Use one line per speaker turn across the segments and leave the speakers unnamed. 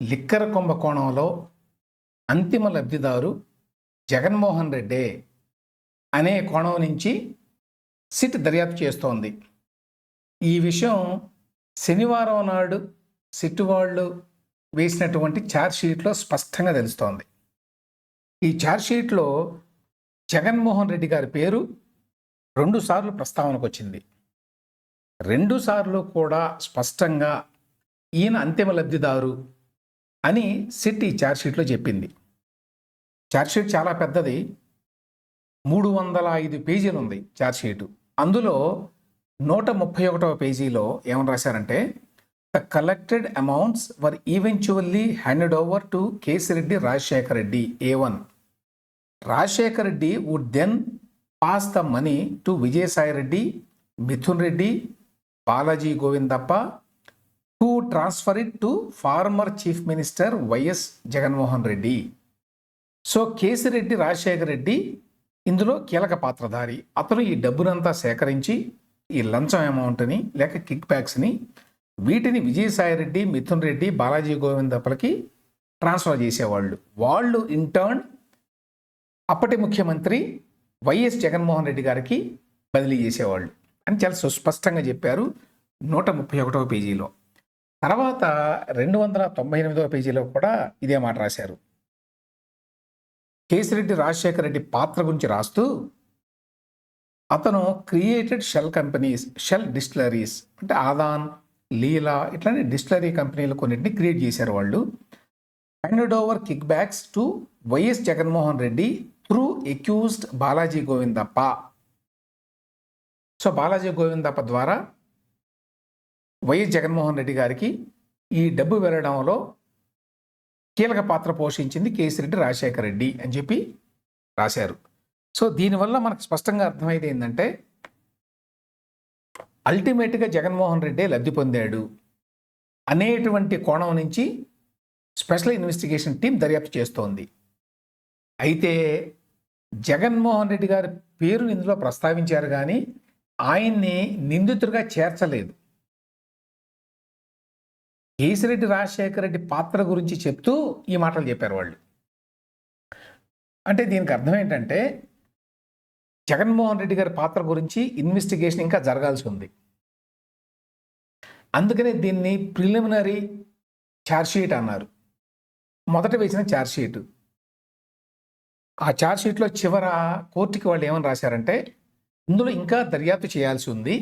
లిక్కర కుంభకోణంలో అంతిమ లబ్ధిదారు జగన్మోహన్ రెడ్డే అనే కోణం నుంచి సిట్ దర్యాప్తు చేస్తోంది. ఈ విషయం శనివారం నాడు సిట్ వాళ్ళు వేసినటువంటి ఛార్జ్షీట్లో స్పష్టంగా తెలుస్తోంది. ఈ ఛార్జ్షీట్లో జగన్మోహన్ రెడ్డి గారి పేరు రెండుసార్లు ప్రస్తావనకు వచ్చింది. రెండుసార్లు కూడా స్పష్టంగా ఈయన అంతిమ లబ్ధిదారు అని సిట్ ఈ ఛార్జ్షీట్లో చెప్పింది. ఛార్జ్షీట్ చాలా పెద్దది. మూడు వందల ఐదు పేజీలు ఉంది చార్జ్షీటు. అందులో నూట ముప్పై ఒకటవ పేజీలో ఏమని రాశారంటే the collected amounts were eventually handed over to Kesireddy Rajasekhar Reddy A one. Rajasekhar Reddy would then pass the money to Vijayasai Reddy Mithun Reddy Balaji Govindappa to transfer it to former chief minister YS Jaganmohan Reddy so Kesireddy Rajasekhar Reddy ఇందులో కీలక పాత్రధారి. అతను ఈ డబ్బునంతా సేకరించి ఈ లంచం అమౌంట్ని లేక కిక్ బ్యాక్స్ని వీటిని విజయసాయిరెడ్డి మిథున్ రెడ్డి బాలాజీ గోవిందప్పలకి ట్రాన్స్ఫర్ చేసేవాళ్ళు. వాళ్ళు ఇంటర్న్ అప్పటి ముఖ్యమంత్రి వైఎస్ జగన్మోహన్ రెడ్డి గారికి బదిలీ చేసేవాళ్ళు. అని చాలా సుస్పష్టంగా చెప్పారు నూట ముప్పై ఒకటవ పేజీలో. తర్వాత రెండు వందల తొంభై ఎనిమిదవ పేజీలో కూడా ఇదే మాట రాశారు. కేసిరెడ్డి రాజశేఖర రెడ్డి పాత్ర గురించి రాస్తూ అతను created shell companies shell distilleries అంటే ఆదాన్ లీలా ఇట్లాంటి డిస్టిలరీ కంపెనీలు కొన్నింటిని క్రియేట్ చేశారు వాళ్ళు. Handed over kickbacks to YS Jaganmohan Reddy through accused Balaji Govindappa so Balaji Govindappa ద్వారా వైఎస్ జగన్మోహన్ రెడ్డి గారికి ఈ డబ్బు వెళ్ళడంలో కీలక పాత్ర పోషించింది కేసిరెడ్డి రాజశేఖర రెడ్డి అని చెప్పి రాశారు. సో దీనివల్ల మనకు స్పష్టంగా అర్థమైంది ఏంటంటే అల్టిమేట్గా జగన్మోహన్ రెడ్డి లబ్ధి పొందాడు అనేటువంటి కోణం నుంచి స్పెషల్ ఇన్వెస్టిగేషన్ టీం దర్యాప్తు చేస్తోంది. అయితే జగన్మోహన్ రెడ్డి గారి పేరు ఇందులో ప్రస్తావించారు కానీ ఆయన్ని నిందితుడిగా చేర్చలేదు. కేసిరెడ్డి రాజశేఖర రెడ్డి పాత్ర గురించి చెప్తూ ఈ మాటలు చెప్పారు వాళ్ళు. అంటే దీనికి అర్థం ఏంటంటే జగన్మోహన్ రెడ్డి గారి పాత్ర గురించి ఇన్వెస్టిగేషన్ ఇంకా జరగాల్సి ఉంది. అందుకనే దీన్ని ప్రిలిమినరీ ఛార్జ్షీట్ అన్నారు. మొదట వేసిన ఛార్జ్షీట్ ఆ ఛార్జ్షీట్లో చివర కోర్టుకి వాళ్ళు ఏమని రాశారంటే ఇందులో ఇంకా దర్యాప్తు చేయాల్సి ఉంది.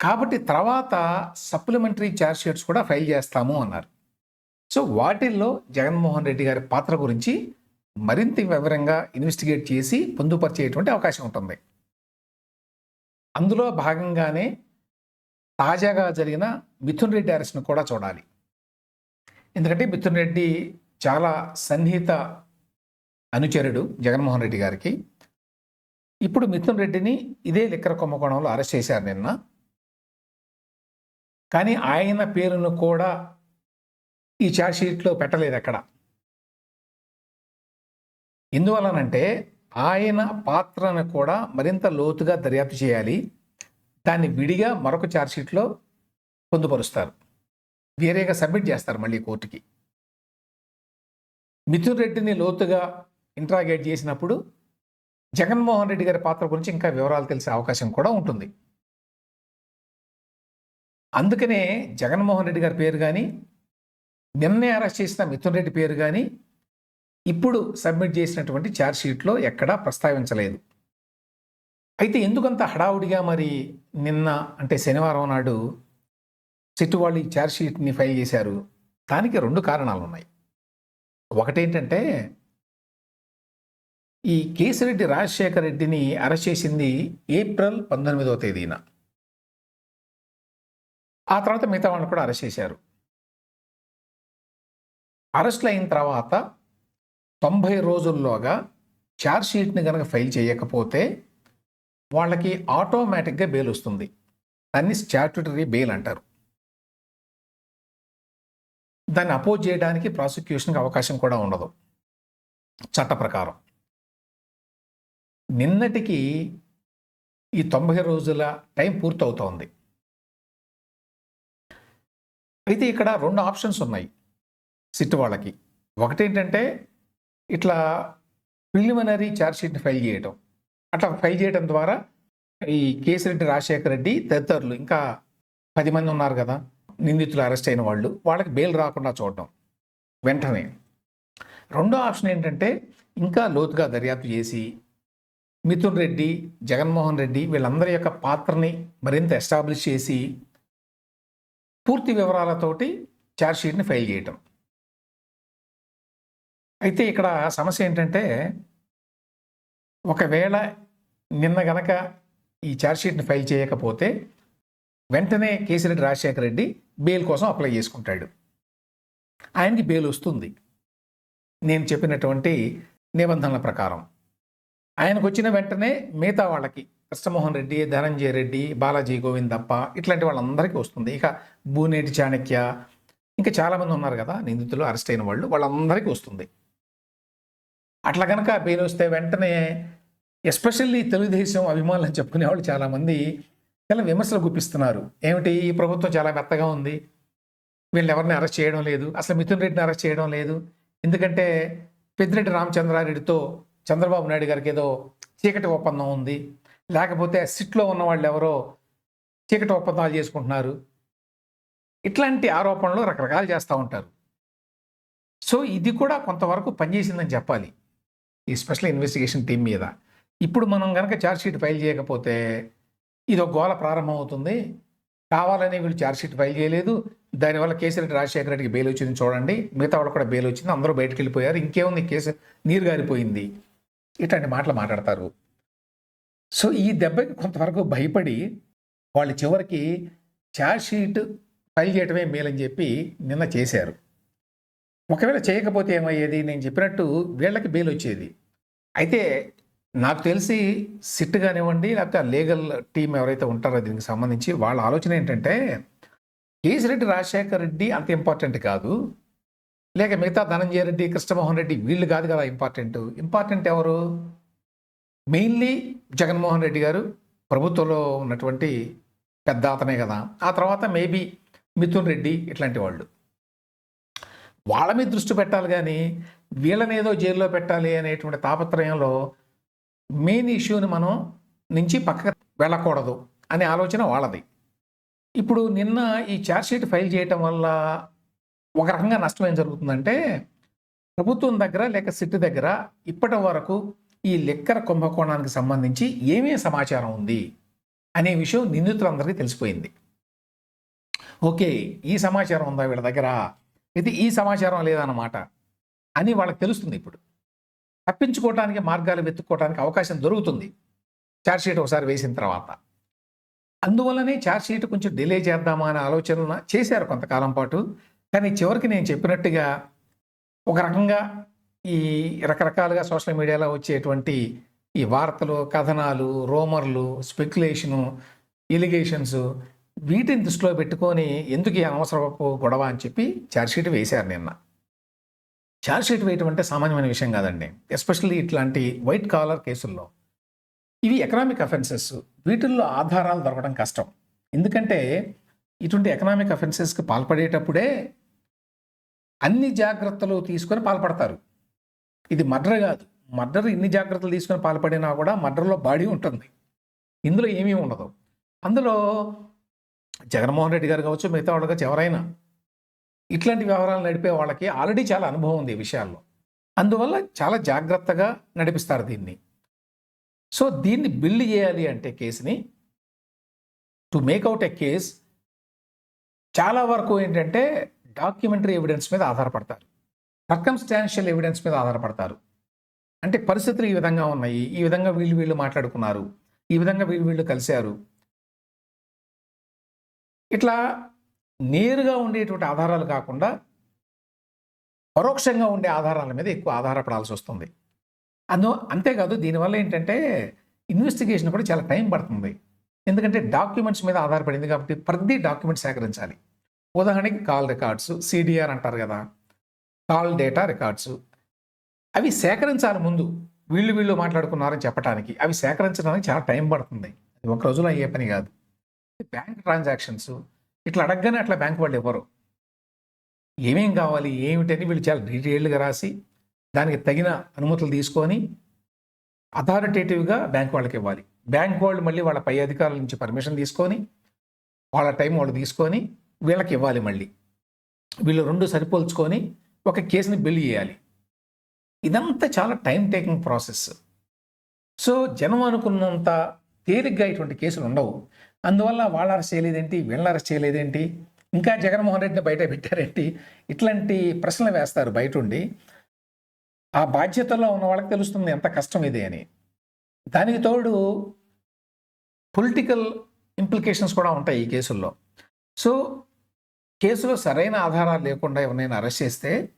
కాబట్టి తర్వాత సప్లిమెంటరీ ఛార్జ్ షీట్స్ కూడా ఫైల్ చేస్తాము అన్నారు. సో వాటిల్లో జగన్మోహన్ రెడ్డి గారి పాత్ర గురించి మరింత వివరంగా ఇన్వెస్టిగేట్ చేసి పొందుపరిచేటువంటి అవకాశం ఉంటుంది. అందులో భాగంగానే తాజాగా జరిగిన మిథున్ రెడ్డి అరెస్ట్ను కూడా చూడాలి. ఎందుకంటే మిథున్ రెడ్డి చాలా సన్నిహిత అనుచరుడు జగన్మోహన్ రెడ్డి గారికి. ఇప్పుడు మిథున్ రెడ్డిని ఇదే లిక్కర కుంభకోణంలో అరెస్ట్ చేశారు నిన్న. కానీ ఆయన పేరును కూడా ఈ చార్జ్షీట్లో పెట్టలేదు అక్కడ. ఎందువలనంటే ఆయన పాత్రను కూడా మరింత లోతుగా దర్యాప్తు చేయాలి. దాన్ని విడిగా మరొక ఛార్జ్షీట్లో పొందుపరుస్తారు. వేరేగా సబ్మిట్ చేస్తారు మళ్ళీ కోర్టుకి. మిథున్ రెడ్డిని లోతుగా ఇంట్రాగేట్ చేసినప్పుడు జగన్మోహన్ రెడ్డి గారి పాత్ర గురించి ఇంకా వివరాలు తెలిసే అవకాశం కూడా ఉంటుంది. అందుకనే జగన్మోహన్ రెడ్డి గారి పేరు కానీ నిన్నే అరెస్ట్ చేసిన మిథున్ రెడ్డి పేరు కానీ ఇప్పుడు సబ్మిట్ చేసినటువంటి ఛార్జ్షీట్లో ఎక్కడా ప్రస్తావించలేదు. అయితే ఎందుకంత హడావుడిగా మరి నిన్న అంటే శనివారం నాడు సిట్టు వాళ్ళు ఈ ఛార్జ్షీట్ని ఫైల్ చేశారు. దానికి రెండు కారణాలు ఉన్నాయి. ఒకటేంటంటే ఈ కేసిరెడ్డి రాజశేఖర రెడ్డిని అరెస్ట్ చేసింది ఏప్రిల్ పంతొమ్మిదవ తేదీన. ఆ తర్వాత మిగతా వాళ్ళని కూడా అరెస్ట్ చేశారు. అరెస్ట్లు అయిన తర్వాత తొంభై రోజుల్లోగా ఛార్జ్షీట్ని కనుక ఫైల్ చేయకపోతే వాళ్ళకి ఆటోమేటిక్గా బెయిల్ వస్తుంది. దాన్ని స్టాట్యుటరీ బెయిల్ అంటారు. దాన్ని అపోజ్ చేయడానికి ప్రాసిక్యూషన్కి అవకాశం కూడా ఉండదు. చట్ట ప్రకారం. నిన్నటికి ఈ తొంభై రోజుల టైం పూర్తవుతోంది. అయితే ఇక్కడ రెండు ఆప్షన్స్ ఉన్నాయి సిట్ వాళ్ళకి. ఒకటి ఏంటంటే ఇట్లా ప్రిలిమినరీ ఛార్జ్షీట్ని ఫైల్ చేయటం. అట్లా ఫైల్ చేయడం ద్వారా ఈ కేసిరెడ్డి రాజశేఖర రెడ్డి తదితరులు ఇంకా పది మంది ఉన్నారు కదా నిందితులు అరెస్ట్ అయిన వాళ్ళు వాళ్ళకి బెయిల్ రాకుండా చూడటం వెంటనే. రెండో ఆప్షన్ ఏంటంటే ఇంకా లోతుగా దర్యాప్తు చేసి మిథున్ రెడ్డి జగన్మోహన్ రెడ్డి వీళ్ళందరి యొక్క పాత్రని మరింత ఎస్టాబ్లిష్ చేసి పూర్తి వివరాలతోటి ఛార్జ్షీట్ని ఫైల్ చేయటం. అయితే ఇక్కడ సమస్య ఏంటంటే ఒకవేళ నిన్న గనక ఈ ఛార్జ్షీట్ని ఫైల్ చేయకపోతే వెంటనే కేసిరెడ్డి రాజశేఖర రెడ్డి బెయిల్ కోసం అప్లై చేసుకుంటాడు. ఆయనకి బెయిల్ వస్తుంది. నేను చెప్పినటువంటి నిబంధనల ప్రకారం. ఆయనకు వచ్చిన వెంటనే మిగతా వాళ్ళకి కృష్ణమోహన్ రెడ్డి ధనంజయ రెడ్డి బాలాజీ గోవిందప్ప ఇట్లాంటి వాళ్ళందరికీ వస్తుంది. ఇక బూనేటి చాణక్య ఇంకా చాలామంది ఉన్నారు కదా నిందితులు అరెస్ట్ అయిన వాళ్ళు వాళ్ళందరికీ వస్తుంది. అట్లా కనుక బెయిల్ వస్తే వెంటనే ఎస్పెషల్లీ తెలుగుదేశం అభిమానులు చెప్పుకునే వాళ్ళు చాలామంది చాలా విమర్శలు గుప్పిస్తున్నారు. ఏమిటి? ఈ ప్రభుత్వం చాలా మెత్తగా ఉంది. వీళ్ళని ఎవరిని అరెస్ట్ చేయడం లేదు. అసలు మిథున్ రెడ్డిని అరెస్ట్ చేయడం లేదు. ఎందుకంటే పెద్దిరెడ్డి రామచంద్రారెడ్డితో చంద్రబాబు నాయుడు గారికి ఏదో చీకటి ఒప్పందం ఉంది. లేకపోతే సిట్లో ఉన్న వాళ్ళు ఎవరో చీకటి ఒప్పందాలు చేసుకుంటున్నారు. ఇట్లాంటి ఆరోపణలు రకరకాలు చేస్తూ ఉంటారు. సో ఇది కూడా కొంతవరకు పనిచేసిందని చెప్పాలి. ఈ స్పెషల్ ఇన్వెస్టిగేషన్ టీం మీద. ఇప్పుడు మనం కనుక ఛార్జ్షీట్ ఫైల్ చేయకపోతే ఇది ఒక గోల ప్రారంభమవుతుంది కావాలని వీళ్ళు ఛార్జ్షీట్ ఫైల్ చేయలేదు. దానివల్ల కేసీరెడ్డి రాజశేఖర రెడ్డికి బెయిల్ వచ్చింది చూడండి. మిగతా వాళ్ళు కూడా బెయిల్ వచ్చింది. అందరూ బయటకు వెళ్ళిపోయారు. ఇంకేముంది? కేసు నీరు గారిపోయింది. ఇట్లాంటి మాటలు మాట్లాడతారు. సో ఈ దెబ్బకి కొంతవరకు భయపడి వాళ్ళు చివరికి ఛార్జ్షీట్ ఫైల్ చేయటమే మేలని చెప్పి నిన్న చేశారు. ఒకవేళ చేయకపోతే ఏమయ్యేది? నేను చెప్పినట్టు వీళ్ళకి బెయిల్ వచ్చేది. అయితే నాకు తెలిసి సిట్ కానివ్వండి లేకపోతే ఆ లీగల్ టీం ఎవరైతే ఉంటారో దీనికి సంబంధించి వాళ్ళ ఆలోచన ఏంటంటే కేసిరెడ్డి రాజశేఖర రెడ్డి అంత ఇంపార్టెంట్ కాదు. లేక మిగతా ధనంజయ రెడ్డి కృష్ణమోహన్ రెడ్డి వీళ్ళు కాదు కదా ఇంపార్టెంట్. ఇంపార్టెంట్ ఎవరు? మెయిన్లీ జగన్మోహన్ రెడ్డి గారు ప్రభుత్వంలో ఉన్నటువంటి పెద్ద అతనే కదా. ఆ తర్వాత మేబీ మిథున్ రెడ్డి ఇట్లాంటి వాళ్ళు. వాళ్ళ మీద దృష్టి పెట్టాలి కానీ వీళ్ళని ఏదో జైల్లో పెట్టాలి అనేటువంటి తాపత్రయంలో మెయిన్ ఇష్యూని మనం నుంచి పక్కకు వెళ్ళకూడదు అనే ఆలోచన వాళ్ళది. ఇప్పుడు నిన్న ఈ ఛార్జ్షీట్ ఫైల్ చేయటం వల్ల ఒక రకంగా నష్టం ఏం జరుగుతుందంటే ప్రభుత్వం దగ్గర లేక సిట్ దగ్గర ఇప్పటి వరకు ఈ లెక్కర కుంభకోణానికి సంబంధించి ఏమేం సమాచారం ఉంది అనే విషయం నిందితులందరికీ తెలిసిపోయింది. ఓకే ఈ సమాచారం ఉందా వీళ్ళ దగ్గర? అయితే ఈ సమాచారం లేదన్నమాట అని వాళ్ళకి తెలుస్తుంది ఇప్పుడు. తప్పించుకోవటానికి మార్గాలు వెతుక్కోవడానికి అవకాశం దొరుకుతుంది. ఛార్జ్షీట్ ఒకసారి వేసిన తర్వాత. అందువల్లనే ఛార్జ్షీట్ కొంచెం డిలే చేద్దామా అనే ఆలోచన చేశారు కొంతకాలం పాటు. కానీ చివరికి నేను చెప్పినట్టుగా ఒక రకంగా ఈ రకరకాలుగా సోషల్ మీడియాలో వచ్చేటువంటి ఈ వార్తలు కథనాలు రోమర్లు స్పెక్యులేషను ఇలిగేషన్స్ వీటిని దృష్టిలో పెట్టుకొని ఎందుకు ఈ అనవసరపు గొడవ అని చెప్పి ఛార్జ్షీట్ వేశారు నిన్న. ఛార్జ్షీట్ వేయటం అంటే సామాన్యమైన విషయం కాదండి. ఎస్పెషల్లీ ఇట్లాంటి వైట్ కాలర్ కేసుల్లో. ఇవి ఎకనామిక్ అఫెన్సెస్. వీటిల్లో ఆధారాలు దొరకడం కష్టం. ఎందుకంటే ఇటువంటి ఎకనామిక్ అఫెన్సెస్కి పాల్పడేటప్పుడే అన్ని జాగ్రత్తలు తీసుకొని పాల్పడతారు. ఇది మర్డర్ కాదు. మర్డర్ ఇన్ని జాగ్రత్తలు తీసుకొని పాల్పడినా కూడా మర్డర్లో బాడీ ఉంటుంది. ఇందులో ఏమీ ఉండదు. అందులో జగన్మోహన్ రెడ్డి గారు కావచ్చు మిగతా వాళ్ళు కావచ్చు ఎవరైనా ఇట్లాంటి వ్యవహారాలు నడిపే వాళ్ళకి ఆల్రెడీ చాలా అనుభవం ఉంది ఈ విషయాల్లో. అందువల్ల చాలా జాగ్రత్తగా నడిపిస్తారు దీన్ని. సో దీన్ని బిల్డ్ చేయాలి అంటే కేసుని టు మేక్అవుట్ ఎ కేస్ చాలా వరకు ఏంటంటే డాక్యుమెంటరీ ఎవిడెన్స్ మీద ఆధారపడతారు. సర్కమ్స్టాన్షియల్ ఎవిడెన్స్ మీద ఆధారపడతారు. అంటే పరిస్థితులు ఈ విధంగా ఉన్నాయి. ఈ విధంగా వీళ్ళు వీళ్ళు మాట్లాడుకున్నారు. ఈ విధంగా వీళ్ళు వీళ్ళు కలిశారు. ఇట్లా నేరుగా ఉండేటువంటి ఆధారాలు కాకుండా పరోక్షంగా ఉండే ఆధారాల మీద ఎక్కువ ఆధారపడాల్సి వస్తుంది. అందు అంతేకాదు దీనివల్ల ఏంటంటే ఇన్వెస్టిగేషన్ కూడా చాలా టైం పడుతుంది. ఎందుకంటే డాక్యుమెంట్స్ మీద ఆధారపడింది కాబట్టి ప్రతి డాక్యుమెంట్ సేకరించాలి. ఉదాహరణకి కాల్ రికార్డ్స్ సిడిఆర్ అంటారు కదా. Call data records. అవి సేకరించాలి ముందు. వీళ్ళు వీళ్ళు మాట్లాడుకున్నారని చెప్పడానికి అవి సేకరించడానికి చాలా టైం పడుతుంది. అది ఒక రోజులో అయ్యే పని కాదు. బ్యాంక్ ట్రాన్సాక్షన్స్ ఇట్లా అడగగానే అట్లా బ్యాంక్ వాళ్ళు ఇవ్వరు. ఏమేం కావాలి ఏమిటని వీళ్ళు చాలా డీటెయిల్డ్గా రాసి దానికి తగిన అనుమతులు తీసుకొని అథారిటేటివ్గా బ్యాంక్ వాళ్ళకి ఇవ్వాలి. బ్యాంక్ వాళ్ళు మళ్ళీ వాళ్ళ పై అధికారుల నుంచి పర్మిషన్ తీసుకొని వాళ్ళ టైం వాళ్ళు తీసుకొని వీళ్ళకి ఇవ్వాలి మళ్ళీ. వీళ్ళు రెండు సరిపోల్చుకొని ఒక కేసుని బిల్ చేయాలి. ఇదంతా చాలా టైం టేకింగ్ ప్రాసెస్. సో జనం అనుకున్నంత తేలిగ్గా ఇటువంటి కేసులు ఉండవు. అందువల్ల వాళ్ళ అరెస్ట్ చేయలేదేంటి? వీళ్ళని అరెస్ట్ చేయలేదేంటి? ఇంకా జగన్మోహన్ రెడ్డిని బయట పెట్టారేంటి? ఇట్లాంటి ప్రశ్నలు వేస్తారు బయట ఉండి ఆ బాధ్యతలో ఉన్న వాళ్ళకి తెలుస్తుంది ఎంత కష్టం ఇది అని. దానికి తోడు పొలిటికల్ ఇంప్లికేషన్స్ కూడా ఉంటాయి ఈ కేసుల్లో. సో కేసులో సరైన ఆధారాలు లేకుండా ఎవరినైనా అరెస్ట్ చేస్తే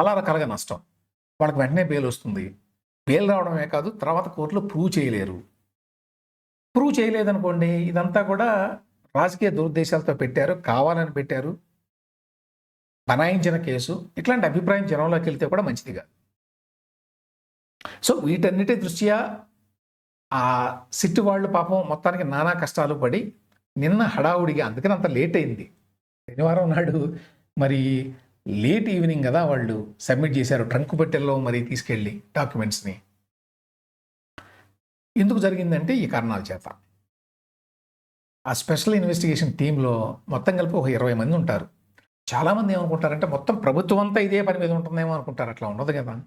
చాలా రకాలుగా నష్టం. వాళ్ళకి వెంటనే బెయిల్ వస్తుంది. బెయిల్ రావడమే కాదు తర్వాత కోర్టులో ప్రూవ్ చేయలేరు. ప్రూవ్ చేయలేదనుకోండి ఇదంతా కూడా రాజకీయ దురుద్దేశాలతో పెట్టారు కావాలని పెట్టారు. బనాయించిన కేసు ఇట్లాంటి అభిప్రాయం జనంలోకి వెళ్తే కూడా మంచిదిగా. సో వీటన్నిటి దృష్ట్యా ఆ సిట్టు వాళ్ళు పాపం మొత్తానికి నానా కష్టాలు పడి నిన్న హడావుడిగా అందుకని అంత లేట్ అయింది. శనివారం నాడు మరి లేట్ ఈవినింగ్ కదా వాళ్ళు సబ్మిట్ చేశారు. ట్రంక్ పెట్టెల్లో మరి తీసుకెళ్ళి డాక్యుమెంట్స్ని. ఎందుకు జరిగిందంటే ఈ కారణాల చేత. ఆ స్పెషల్ ఇన్వెస్టిగేషన్ టీంలో మొత్తం కలిపి ఒక ఇరవై మంది ఉంటారు. చాలామంది ఏమనుకుంటారంటే మొత్తం ప్రభుత్వం అంతా ఇదే పని మీద ఉంటుందేమో అనుకుంటారు. అట్లా ఉండదు కదా.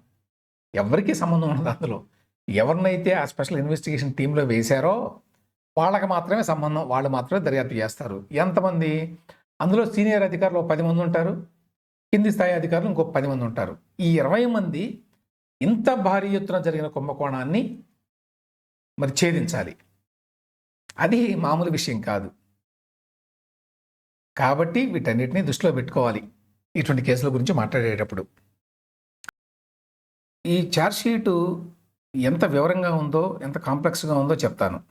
ఎవరికీ సంబంధం ఉండదు అందులో. ఎవరినైతే ఆ స్పెషల్ ఇన్వెస్టిగేషన్ టీంలో వేశారో వాళ్ళకి మాత్రమే సంబంధం వాళ్ళు మాత్రమే దర్యాప్తు చేస్తారు. ఎంతమంది అందులో సీనియర్ అధికారులు పది మంది ఉంటారు కింది స్థాయి అధికారులు ఇంకో పది మంది ఉంటారు. ఈ ఇరవై మంది ఇంత భారీ ఎత్తున జరిగిన కుంభకోణాన్ని మరి ఛేదించాలి. అది మామూలు విషయం కాదు. కాబట్టి వీటన్నిటిని దృష్టిలో పెట్టుకోవాలి ఇటువంటి కేసుల గురించి మాట్లాడేటప్పుడు. ఈ ఛార్జ్షీటు ఎంత వివరంగా ఉందో ఎంత కాంప్లెక్స్గా ఉందో చెప్తాను.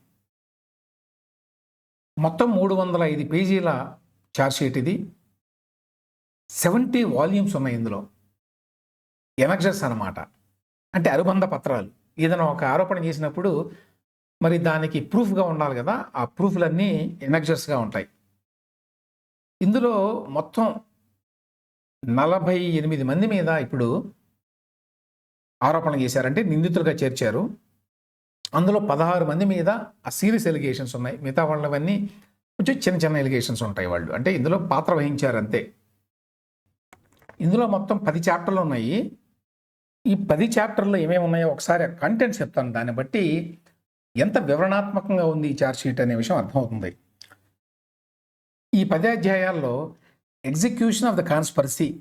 మొత్తం మూడు వందల ఐదు పేజీల షీట్ ఇది. సెవెంటీ వాల్యూమ్స్ ఉన్నాయి ఇందులో. ఎనక్జర్స్ అన్నమాట. అంటే అనుబంధ పత్రాలు. ఏదైనా ఒక ఆరోపణ చేసినప్పుడు మరి దానికి ప్రూఫ్గా ఉండాలి కదా. ఆ ప్రూఫ్లన్నీ ఎనక్జర్స్గా ఉంటాయి. ఇందులో మొత్తం నలభై ఎనిమిది మంది మీద ఇప్పుడు ఆరోపణ చేశారంటే నిందితులుగా చేర్చారు. అందులో పదహారు మంది మీద ఆ సీరియస్ ఎలిగేషన్స్ ఉన్నాయి. మిగతా వాళ్ళవన్నీ కొంచెం చిన్న చిన్న ఎలిగేషన్స్ ఉంటాయి వాళ్ళు. అంటే ఇందులో పాత్ర వహించారు అంతే. ఇందులో మొత్తం పది చాప్టర్లు ఉన్నాయి. ఈ పది చాప్టర్లో ఏమేమి ఉన్నాయో ఒకసారి కంటెంట్ చెప్తాను. దాన్ని బట్టి ఎంత వివరణాత్మకంగా ఉంది ఈ చార్జ్ షీట్ అనే విషయం అర్థమవుతుంది. ఈ పది అధ్యాయాల్లో ఎగ్జిక్యూషన్ ఆఫ్ ద కాన్స్పరసీ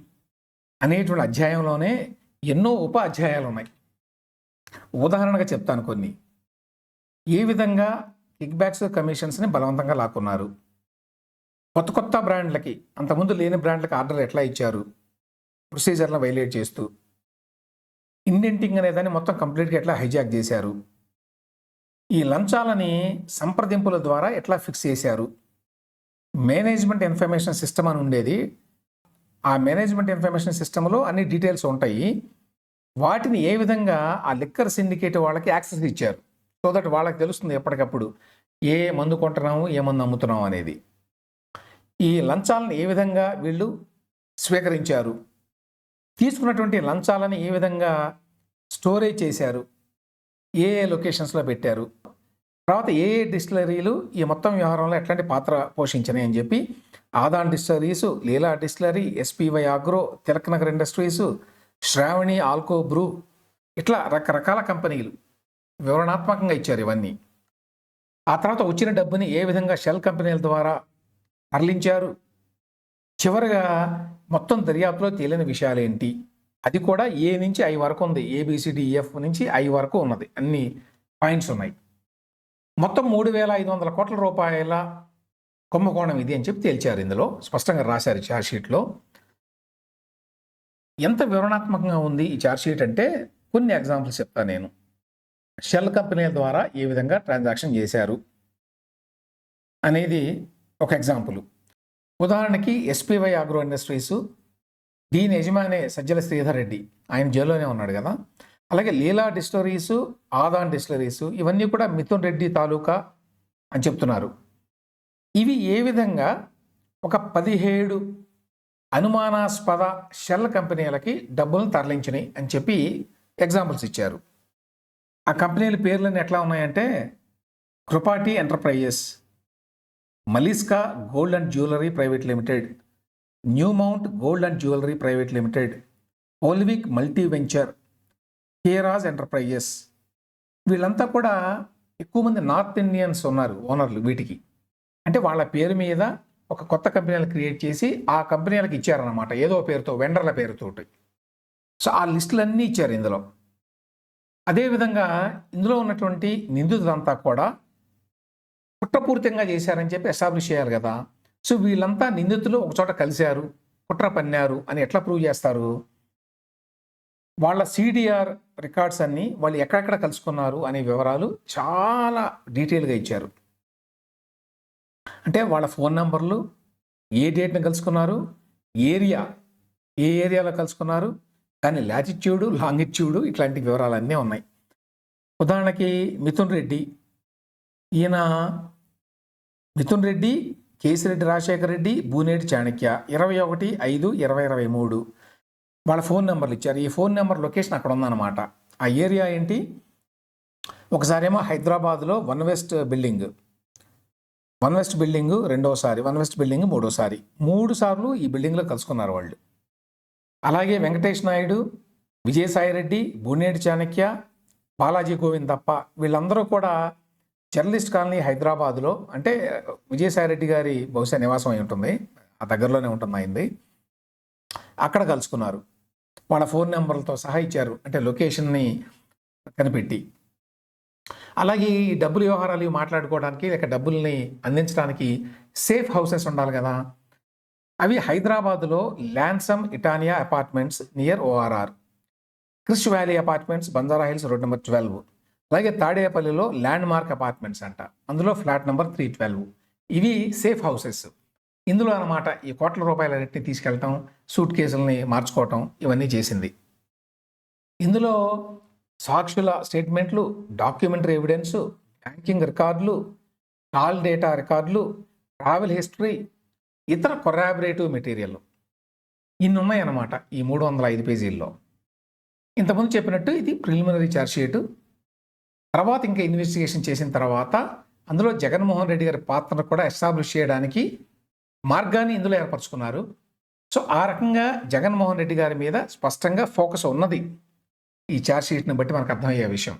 అనేటువంటి అధ్యాయంలోనే ఎన్నో ఉప అధ్యాయాలు ఉన్నాయి. ఉదాహరణగా చెప్తాను కొన్ని. ఏ విధంగా కిక్ బ్యాక్స్ కమిషన్స్ని బలవంతంగా లాక్కున్నారు. కొత్త కొత్త బ్రాండ్లకి అంతకుముందు లేని బ్రాండ్లకి ఆర్డర్ ఎట్లా ఇచ్చారు? ప్రొసీజర్లను వైలేట్ చేస్తూ. ఇండెంటింగ్ అనేదాన్ని మొత్తం కంప్లీట్గా ఎట్లా హైజాక్ చేశారు? ఈ లంచాలని సంప్రదింపుల ద్వారా ఎట్లా ఫిక్స్ చేశారు? మేనేజ్మెంట్ ఇన్ఫర్మేషన్ సిస్టమ్ అని ఉండేది. ఆ మేనేజ్మెంట్ ఇన్ఫర్మేషన్ సిస్టంలో అన్ని డీటెయిల్స్ ఉంటాయి. వాటిని ఏ విధంగా ఆ లిక్కర్ సిండికేట్ వాళ్ళకి యాక్సెస్ ఇచ్చారు? సో దట్ వాళ్ళకి తెలుస్తుంది ఎప్పటికప్పుడు ఏ మందు కొంటున్నాము ఏ మందు అమ్ముతున్నాము అనేది. ఈ లంచాలను ఏ విధంగా వీళ్ళు స్వీకరించారు? తీసుకున్నటువంటి లంచాలను ఏ విధంగా స్టోరేజ్ చేశారు? ఏ ఏ లొకేషన్స్లో పెట్టారు? తర్వాత ఏ ఏ డిస్టిలరీలు ఈ మొత్తం వ్యవహారంలో ఎట్లాంటి పాత్ర పోషించినాయి అని చెప్పి Adan distilleries Leela distillery SPY agro Tilak Nagar industries Shravani alco brew ఇట్లా రకరకాల కంపెనీలు వివరణాత్మకంగా ఇచ్చారు ఇవన్నీ. ఆ తర్వాత వచ్చిన డబ్బుని ఏ విధంగా షెల్ కంపెనీల ద్వారా తరలించారు? చివరిగా మొత్తం దర్యాప్తులో తేలిన విషయాలు ఏంటి? అది కూడా ఏ నుంచి ఐ వరకు ఉంది? ఏబిసిడిఎఫ్ నుంచి ఐ వరకు ఉన్నది. అన్ని పాయింట్స్ ఉన్నాయి. మొత్తం మూడు వేల ఐదు వందల కోట్ల రూపాయల కుంభకోణం ఇది అని చెప్పి తేల్చారు ఇందులో. స్పష్టంగా రాశారు ఛార్జ్ షీట్లో. ఎంత వివరణాత్మకంగా ఉంది ఈ ఛార్జ్ షీట్ అంటే కొన్ని ఎగ్జాంపుల్స్ చెప్తాను నేను. షెల్ కంపెనీల ద్వారా ఏ విధంగా ట్రాన్సాక్షన్ చేశారు అనేది ఒక ఎగ్జాంపుల్. ఉదాహరణకి ఎస్పీవై ఆగ్రో ఇండస్ట్రీస్ దీని యజమాని సజ్జల శ్రీధర్ రెడ్డి ఆయన జైల్లోనే ఉన్నాడు కదా. అలాగే లీలా డిస్టరీస్ ఆదాన్ డిస్టరీస్ ఇవన్నీ కూడా మిథున్ రెడ్డి తాలూకా అని చెప్తున్నారు. ఇవి ఏ విధంగా ఒక పదిహేడు అనుమానాస్పద షెల్ కంపెనీలకి డబ్బులను తరలించినాయి అని చెప్పి ఎగ్జాంపుల్స్ ఇచ్చారు. ఆ కంపెనీల పేర్లన్నీ ఎట్లా ఉన్నాయంటే Krupati enterprises Maliska gold and jewellery private limited new mount gold and jewellery private limited Olvik multi venture Keraj enterprises. వీళ్ళంతా కూడా ఎక్కువ మంది నార్త్ ఇండియన్స్ ఉన్నారు ఓనర్లు వీటికి. అంటే వాళ్ళ పేరు మీద ఒక కొత్త కంపెనీలు క్రియేట్ చేసి ఆ కంపెనీలకు ఇచ్చారన్నమాట. ఏదో పేరుతో వెండర్ల పేరుతోటి. సో ఆ లిస్టులన్నీ ఇచ్చారు ఇందులో. అదేవిధంగా ఇందులో ఉన్నటువంటి నిందితులంతా కూడా కుట్రపూరితంగా చేశారని చెప్పి ఎస్టాబ్లిష్ చేయాలి కదా. సో వీళ్ళంతా నిందితులు ఒకచోట కలిశారు కుట్ర పన్నారు అని ఎట్లా ప్రూవ్ చేస్తారు? వాళ్ళ సిడిఆర్ రికార్డ్స్ అన్నీ వాళ్ళు ఎక్కడెక్కడ కలుసుకున్నారు అనే వివరాలు చాలా డీటెయిల్గా ఇచ్చారు. అంటే వాళ్ళ ఫోన్ నెంబర్లు ఏ డేట్ని కలుసుకున్నారు ఏరియా ఏ ఏరియాలో కలుసుకున్నారు కానీ లాటిట్యూడు లాంగిట్యూడు ఇట్లాంటి వివరాలన్నీ ఉన్నాయి. ఉదాహరణకి మిథున్ రెడ్డి. ఈయన మిథున్ రెడ్డి కేసిరెడ్డి రాజశేఖర రెడ్డి బూనేటి చాణక్య. ఇరవై ఒకటి ఐదు ఇరవై ఇరవై మూడు. వాళ్ళ ఫోన్ నెంబర్లు ఇచ్చారు. ఈ ఫోన్ నెంబర్ లొకేషన్ అక్కడ ఉందన్నమాట. ఆ ఏరియా ఏంటి? ఒకసారేమో హైదరాబాద్లో one west building. One west building రెండోసారి వన్ వెస్ట్ బిల్డింగ్ మూడోసారి. మూడు సార్లు ఈ బిల్డింగ్లో కలుసుకున్నారు వాళ్ళు. అలాగే వెంకటేష్ నాయుడు విజయసాయిరెడ్డి బోనేటి చాణక్య బాలాజీ గోవింద్ తప్ప వీళ్ళందరూ కూడా జర్నలిస్ట్ కాలనీ హైదరాబాద్లో అంటే విజయసాయిరెడ్డి గారి బహుశా నివాసం అయి ఉంటుంది. ఆ దగ్గరలోనే ఉంటుంది అయింది. అక్కడ కలుసుకున్నారు. వాళ్ళ ఫోన్ నెంబర్లతో సహా ఇచ్చారు. అంటే లొకేషన్ని కనిపెట్టి. అలాగే ఈ డబ్బులు వ్యవహారాలు ఇవి మాట్లాడుకోవడానికి లేక డబ్బుల్ని అందించడానికి సేఫ్ హౌసెస్ ఉండాలి కదా. అవి హైదరాబాద్లో Lansum Etania apartments near ORR Krish valley apartments Banjara Hills road number twelve. అలాగే తాడేపల్లిలో ల్యాండ్ మార్క్ అపార్ట్మెంట్స్ అంట. అందులో ఫ్లాట్ నెంబర్ త్రీ ట్వెల్వ్. ఇవి సేఫ్ హౌసెస్. ఇందులో అన్నమాట ఈ కోట్ల రూపాయలన్నింటినీ తీసుకెళ్ళటం సూట్ కేసుల్ని మార్చుకోవటం ఇవన్నీ చేసింది. ఇందులో సాక్షుల స్టేట్మెంట్లు డాక్యుమెంటరీ ఎవిడెన్స్ బ్యాంకింగ్ రికార్డులు కాల్ డేటా రికార్డులు ట్రావెల్ హిస్టరీ ఇతర కొరాబరేటివ్ మెటీరియల్ ఇన్ని ఉన్నాయన్నమాట ఈ మూడు వందల ఐదు పేజీల్లో. ఇంతకుముందు చెప్పినట్టు ఇది ప్రిలిమినరీ ఛార్జ్షీటు తర్వాత ఇంకా ఇన్వెస్టిగేషన్ చేసిన తర్వాత అందులో జగన్మోహన్ రెడ్డి గారి పాత్రను కూడా ఎస్టాబ్లిష్ చేయడానికి మార్గాన్ని ఇందులో ఏర్పరచుకున్నారు. సో ఆ రకంగా జగన్మోహన్ రెడ్డి గారి మీద స్పష్టంగా ఫోకస్ ఉన్నది ఈ ఛార్జ్షీట్ని బట్టి మనకు అర్థమయ్యే విషయం.